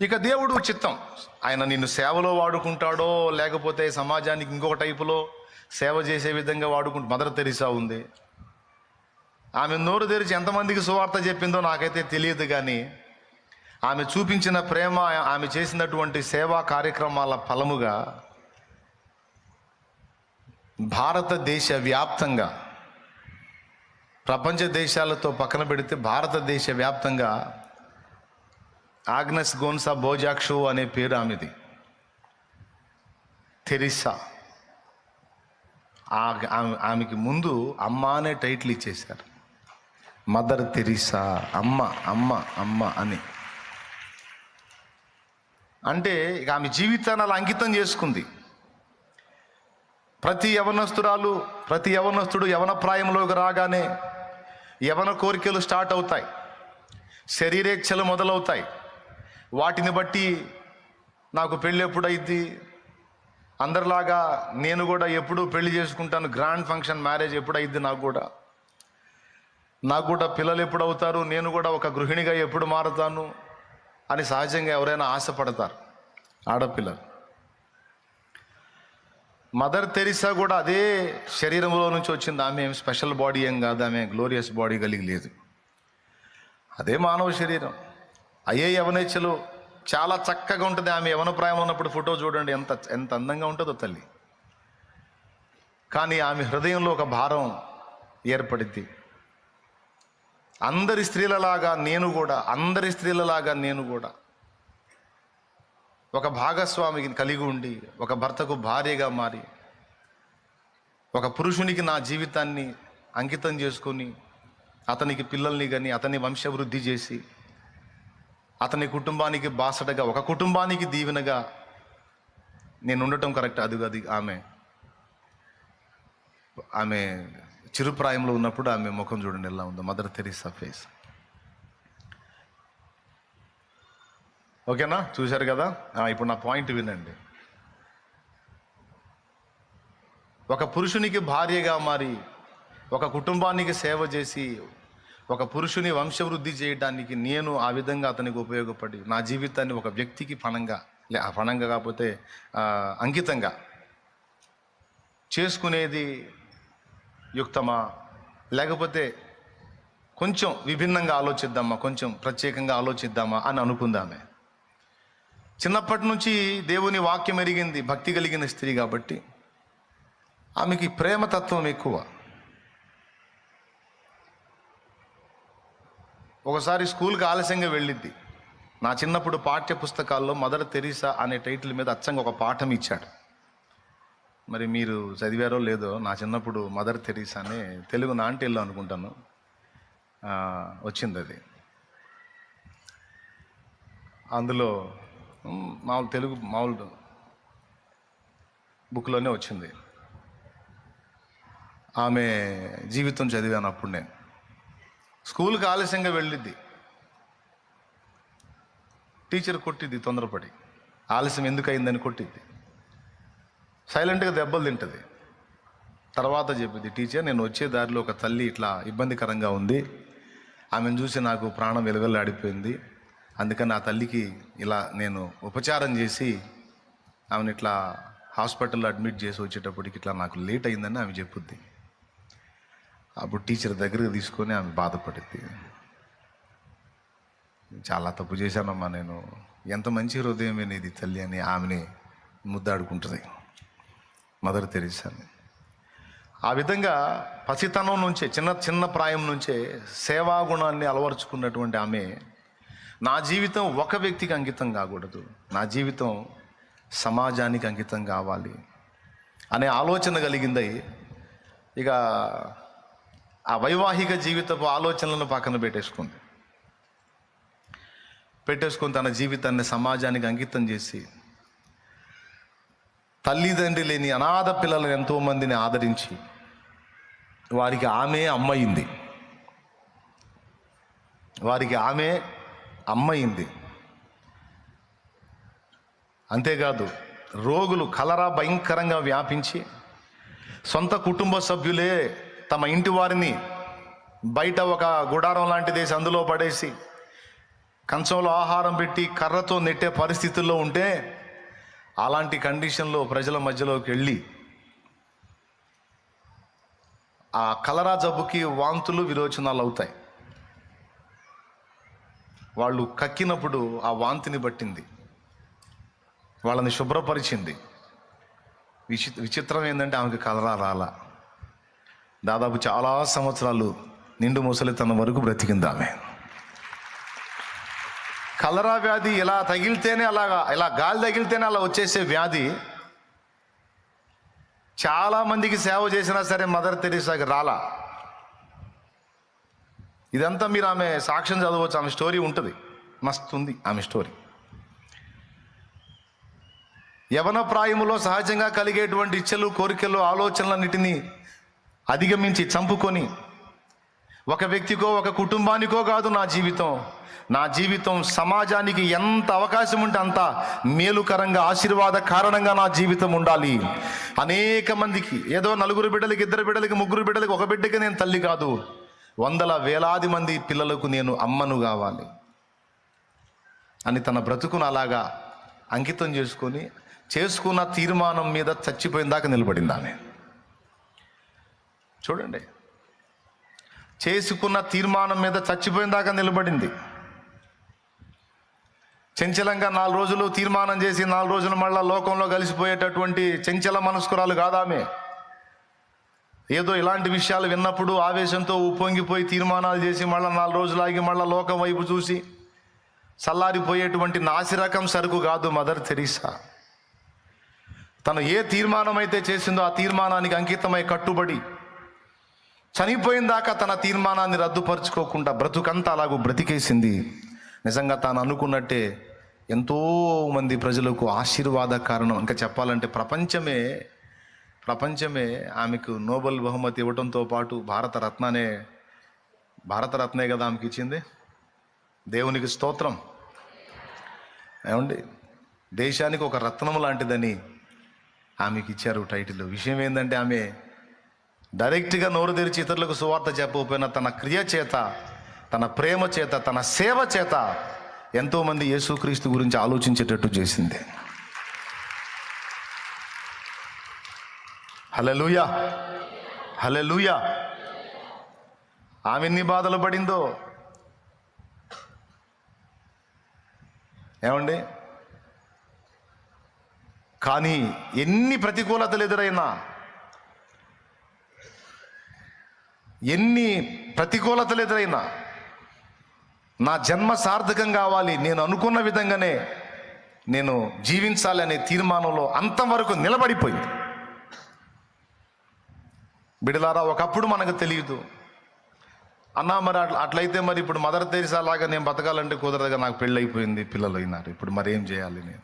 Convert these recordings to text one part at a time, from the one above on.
ఇక దేవుడు చిత్తం. ఆయన నిన్ను సేవలో వాడుకుంటాడో లేకపోతే సమాజానికి ఇంకొక టైపులో సేవ చేసే విధంగా వాడుకుంటు మదర్ తెరిసా ఉంది. ఆమె నోరు తెరిచి ఎంతమందికి సువార్త చెప్పిందో నాకైతే తెలియదు కానీ ఆమె చూపించిన ప్రేమ ఆమె చేసినటువంటి సేవా కార్యక్రమాల ఫలముగా భారతదేశ వ్యాప్తంగా ప్రపంచ దేశాలతో పక్కన పెడితే భారతదేశ వ్యాప్తంగా ఆగ్నస్ గోన్సా బోజాక్షు అనే పేరు ఆమెది. తెరిసా ఆ- ఆమె- ఆమెకి ముందు అమ్మ అనే టైటిల్ ఇచ్చేశారు. మదర్ తెరిసా అమ్మ అమ్మ అమ్మ అని. అంటే ఇక ఆమె జీవితాన్ని అలా అంకితం చేసుకుంది. ప్రతి యవనస్తురాలు ప్రతి యవనస్తుడు యవన ప్రాయంలోకి రాగానే యవన కోరికలు స్టార్ట్ అవుతాయి. శరీరేచ్ఛలు మొదలవుతాయి. వాటిని బట్టి నాకు పెళ్ళి ఎప్పుడైద్ది? అందరిలాగా నేను కూడా ఎప్పుడు పెళ్ళి చేసుకుంటాను. గ్రాండ్ ఫంక్షన్ మ్యారేజ్ ఎప్పుడైద్ది నాకు కూడా? నాకు కూడా పిల్లలు ఎప్పుడు అవుతారు? నేను కూడా ఒక గృహిణిగా ఎప్పుడు మారుతాను? అని సహజంగా ఎవరైనా ఆశపడతారు ఆడపిల్లలు. మదర్ తెరిసా కూడా అదే శరీరంలో నుంచి వచ్చింది. ఆమె ఏం స్పెషల్ బాడీ ఏం కాదు. ఆమె గ్లోరియస్ బాడీ కలిగి లేదు. అదే మానవ శరీరం. అయ్యే యవనేచ్ఛలు చాలా చక్కగా ఉంటుంది ఆమె యవన ప్రాయంలో ఉన్నప్పుడు ఫోటో చూడండి. ఎంత ఎంత అందంగా ఉంటుందో తల్లి. కానీ ఆమె హృదయంలో ఒక భారం ఏర్పడింది అందరి స్త్రీలలాగా నేను కూడా అందరి స్త్రీలలాగా నేను కూడా ఒక భాగస్వామికి కలిగి ఉండి ఒక భర్తకు భార్యగా మారి ఒక పురుషునికి నా జీవితాన్ని అంకితం చేసుకొని అతనికి పిల్లల్ని కానీ అతని వంశవృద్ధి చేసి అతని కుటుంబానికి బాసటగా ఒక కుటుంబానికి దీవెనగా నేను ఉండటం కరెక్ట్? అది అది ఆమె ఆమె చిరుప్రాయంలో ఉన్నప్పుడు ఆమె ముఖం చూడండి ఎలా ఉందో. Mother Teresa face. ఓకేనా? చూశారు కదా? ఇప్పుడు నా పాయింట్ వినండి. ఒక పురుషునికి భార్యగా మారి ఒక కుటుంబానికి సేవ చేసి ఒక పురుషుని వంశవృద్ధి చేయడానికి నేను ఆ విధంగా అతనికి ఉపయోగపడి నా జీవితాన్ని ఒక వ్యక్తికి పణంగా లే ఆ పణంగా కాకపోతే అంకితంగా చేసుకునేది యుక్తమా? లేకపోతే కొంచెం విభిన్నంగా ఆలోచిద్దామా? కొంచెం ప్రత్యేకంగా ఆలోచిద్దామా అని అనుకుందామే. చిన్నప్పటి నుంచి దేవుని వాక్యం ఎరిగింది భక్తి కలిగిన స్త్రీ కాబట్టి ఆమెకి ప్రేమతత్వం ఎక్కువ. ఒకసారి స్కూల్కి ఆలస్యంగా వెళ్ళిద్ది. నా చిన్నప్పుడు పాఠ్య పుస్తకాల్లో మదర్ తెరీసా అనే టైటిల్ మీద అచ్చంగా ఒక పాఠం ఇచ్చాడు. మరి మీరు చదివారో లేదో నా చిన్నప్పుడు మదర్ తెరీసా అని తెలుగు నాంటిల్లో అనుకుంటాను. వచ్చింది అది అందులో మామూలు తెలుగు మామూలు బుక్లోనే వచ్చింది. ఆమె జీవితం చదివాను అప్పుడు. నేను స్కూల్కి ఆలస్యంగా వెళ్ళిద్ది. టీచర్ కొట్టిద్ది తొందరపడి. ఆలస్యం ఎందుకు అయిందని కొట్టిద్ది. సైలెంట్గా దెబ్బలు తింటుంది. తర్వాత చెప్పింది టీచర్ నేను వచ్చే దారిలో ఒక తల్లి ఇట్లా ఇబ్బందికరంగా ఉంది. ఆమెను చూసి నాకు ప్రాణం వెలువెల్లాడిపోయింది. అందుకని ఆ తల్లికి ఇలా నేను ఉపచారం చేసి ఆమెను ఇట్లా హాస్పిటల్లో అడ్మిట్ చేసి వచ్చేటప్పటికి ఇట్లా నాకు లేట్ అయిందని ఆమె చెప్పుద్ది. అప్పుడు టీచర్ దగ్గరికి తీసుకొని ఆమె బాధపడింది. చాలా తప్పు చేశానమ్మా నేను. ఎంత మంచి హృదయమే నీది తల్లి అని ఆమెని ముద్దాడుకుంటుంది. మదర్ తెరీసాని. ఆ విధంగా పసితనం నుంచే చిన్న చిన్న ప్రాయం నుంచే సేవా గుణాన్ని అలవరుచుకున్నటువంటి ఆమె నా జీవితం ఒక వ్యక్తికి అంకితం కాకూడదు. నా జీవితం సమాజానికి అంకితం కావాలి అనే ఆలోచన కలిగిందై ఇక ఆ వైవాహిక జీవితపు ఆలోచనలను పక్కన పెట్టేసుకుంది. పెట్టేసుకొని తన జీవితాన్ని సమాజానికి అంకితం చేసి తల్లిదండ్రి లేని అనాథ పిల్లలను ఎంతోమందిని ఆదరించి వారికి ఆమె అమ్మయింది వారికి ఆమె అమ్మయింది అంతేకాదు రోగులు కలరా భయంకరంగా వ్యాపించి సొంత కుటుంబ సభ్యులే తమ ఇంటి వారిని బయట ఒక గుడారం లాంటిదేసి అందులో పడేసి కంచంలో ఆహారం పెట్టి కర్రతో నెట్టే పరిస్థితుల్లో ఉంటే అలాంటి కండిషన్లో ప్రజల మధ్యలోకి వెళ్ళి ఆ కలరా జబ్బుకి వాంతులు విరోచనాలు అవుతాయి. వాళ్ళు కక్కినప్పుడు ఆ వాంతిని పట్టింది. వాళ్ళని శుభ్రపరిచింది. విచి విచిత్రం ఏంటంటే ఆమెకి కలరా రాలా. దాదాపు చాలా సంవత్సరాలు నిండు ముసలితనం వరకు బ్రతికింది ఆమె. కలరా వ్యాధి ఇలా తగిలితేనే అలాగా ఇలా గాలి తగిలితేనే అలా వచ్చేసే వ్యాధి. చాలా మందికి సేవ చేసినా సరే మదర్ తెరీసాకి రాలా. ఇదంతా మీరు ఆమె సాక్ష్యం చదవచ్చు ఆమె స్టోరీ ఉంటుంది. మస్తు ఉంది ఆమె స్టోరీ. యవన ప్రాయములో సహజంగా కలిగేటువంటి ఇచ్చలు కోరికలు ఆలోచనలన్నిటినీ అధిగమించి చంపుకొని ఒక వ్యక్తికో ఒక కుటుంబానికో కాదు నా జీవితం. నా జీవితం సమాజానికి ఎంత అవకాశం ఉంటే అంత మేలుకరంగా ఆశీర్వాద కారణంగా నా జీవితం ఉండాలి. అనేక మందికి ఏదో నలుగురు బిడ్డలకి ఇద్దరు బిడ్డలకి ముగ్గురు బిడ్డలకి ఒక బిడ్డకి నేను తల్లి కాదు. వందల వేలాది మంది పిల్లలకు నేను అమ్మను కావాలి. అని తన బ్రతుకును అలాగా అంకితం చేసుకొని చేసుకున్న తీర్మానం మీద చచ్చిపోయిన దాకా నిలబడింది ఆమె. చూడండి. చేసుకున్న తీర్మానం మీద చచ్చిపోయిన దాకా నిలబడింది. చంచలంగా నాలుగు రోజులు తీర్మానం చేసి నాలుగు రోజులు మళ్ళా లోకంలో కలిసిపోయేటటువంటి చంచల మనస్కురాలు కాదామే. ఏదో ఇలాంటి విషయాలు విన్నప్పుడు ఆవేశంతో ఉప్పొంగిపోయి తీర్మానాలు చేసి మళ్ళీ నాలుగు రోజులు ఆగి మళ్ళీ లోకం వైపు చూసి చల్లారిపోయేటువంటి నాసిరకం సరుకు కాదు మదర్ తెరీసా. తను ఏ తీర్మానం అయితే చేసిందో ఆ తీర్మానానికి అంకితమై కట్టుబడి చనిపోయిన దాకా తన తీర్మానాన్ని రద్దుపరుచుకోకుండా బ్రతుకంతా అలాగూ బ్రతికేసింది. నిజంగా తాను అనుకున్నట్టే ఎంతో మంది ప్రజలకు ఆశీర్వాద కారణం. ఇంకా చెప్పాలంటే ప్రపంచమే ప్రపంచమే ఆమెకు నోబెల్ బహుమతి ఇవ్వడంతో పాటు భారతరత్ననే భారతరత్నే కదా ఆమెకి ఇచ్చింది. దేవునికి స్తోత్రం. ఏమండి? దేశానికి ఒక రత్నం లాంటిదని ఆమెకి ఇచ్చారు టైటిల్. విషయం ఏంటంటే ఆమె డైరెక్ట్గా నోరు తెరిచి ఇతరులకు సువార్త చెప్పకపోయినా తన క్రియ చేత తన ప్రేమ చేత తన సేవ చేత ఎంతోమంది యేసుక్రీస్తు గురించి ఆలోచించేటట్టు చేసింది. హలలుయా హలలుయా ఆమె ఎన్ని బాధలు పడిందో? ఏమండి? కానీ ఎన్ని ప్రతికూలతలు ఎదురైనా ఎన్ని ప్రతికూలతలు ఎదురైనా నా జన్మ సార్థకం కావాలి నేను అనుకున్న విధంగానే నేను జీవించాలి అనే తీర్మానంలో అంతవరకు నిలబడిపోయింది. బిడలారా ఒకప్పుడు మనకు తెలియదు. అన్నా మరి అట్లా అట్లయితే మరి ఇప్పుడు మదర్ తెరిసా లాగా నేను బతకాలంటే కుదరదుగా నాకు పెళ్ళైపోయింది పిల్లలు అయినారు ఇప్పుడు మరి ఏం చేయాలి నేను?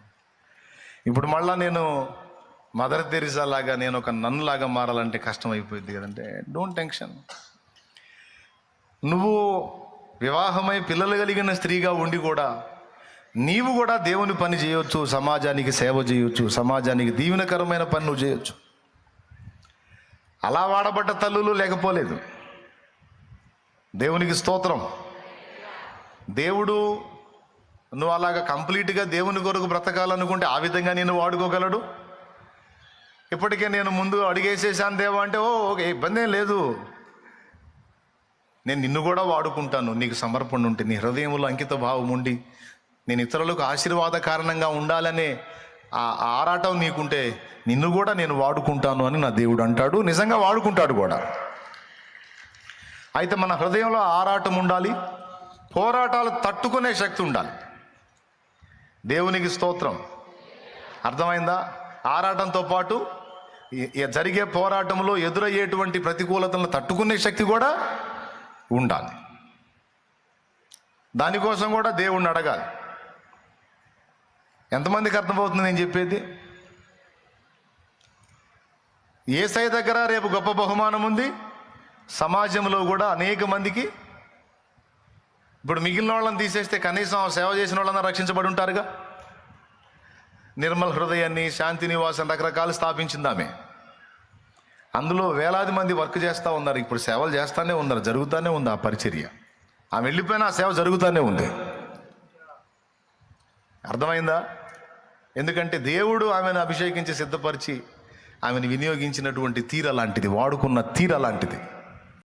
ఇప్పుడు మళ్ళీ నేను మదర్ తెరిసా లాగా నేను ఒక నన్ను లాగా మారాలంటే కష్టం అయిపోయింది కదంటే డోంట్ టెన్షన్ నువ్వు వివాహమై పిల్లలు కలిగిన స్త్రీగా ఉండి కూడా నీవు కూడా దేవుని పని చేయొచ్చు సమాజానికి సేవ చేయొచ్చు సమాజానికి దీవెనకరమైన పని నువ్వు చేయొచ్చు. అలా వాడబడ్డ తల్లులు లేకపోలేదు. దేవునికి స్తోత్రం. దేవుడు నువ్వు అలాగా కంప్లీట్గా దేవుని కొరకు బ్రతకాలనుకుంటే ఆ విధంగా నేను వాడుకోగలడు? ఇప్పటికే నేను ముందు అడిగేసేసాను దేవా అంటే ఓ ఓకే ఇబ్బంది ఏం లేదు. నేను నిన్ను కూడా వాడుకుంటాను. నీకు సమర్పణ ఉంటే నీ హృదయంలో అంకిత భావం ఉండి నేను ఇతరులకు ఆశీర్వాద కారణంగా ఉండాలనే ఆ ఆరాటం నీకుంటే నిన్ను కూడా నేను వాడుకుంటాను అని నా దేవుడు అంటాడు. నిజంగా వాడుకుంటాడు కూడా. అయితే మన హృదయంలో ఆరాటం ఉండాలి పోరాటాలు తట్టుకునే శక్తి ఉండాలి. దేవునికి స్తోత్రం. అర్థమైందా? ఆరాటంతో పాటు జరిగే పోరాటంలో ఎదురయ్యేటువంటి ప్రతికూలతలను తట్టుకునే శక్తి కూడా ఉండాలి. దానికోసం కూడా దేవుణ్ణి అడగాలి. ఎంతమందికి అర్థమవుతుంది నేను చెప్పేది? ఏసై దగ్గర రేపు గొప్ప బహుమానం ఉంది. సమాజంలో కూడా అనేక మందికి ఇప్పుడు మిగిలిన వాళ్ళని తీసేస్తే కనీసం సేవ చేసిన వాళ్ళని రక్షించబడి ఉంటారుగా? నిర్మల్ హృదయాన్ని శాంతి నివాసం రకరకాలు స్థాపించింది ఆమె. అందులో వేలాది మంది వర్క్ చేస్తూ ఉన్నారు. ఇప్పుడు సేవలు చేస్తూనే ఉన్నారు జరుగుతూనే ఉంది ఆ పరిచర్య. ఆమె వెళ్ళిపోయినా ఆ సేవ జరుగుతూనే ఉంది. అర్థమైందా? ఎందుకంటే దేవుడు ఆమెను అభిషేకించి సిద్ధపరిచి ఆమెను వినియోగించినటువంటి తీర లాంటిది వాడుకున్న తీర లాంటిది.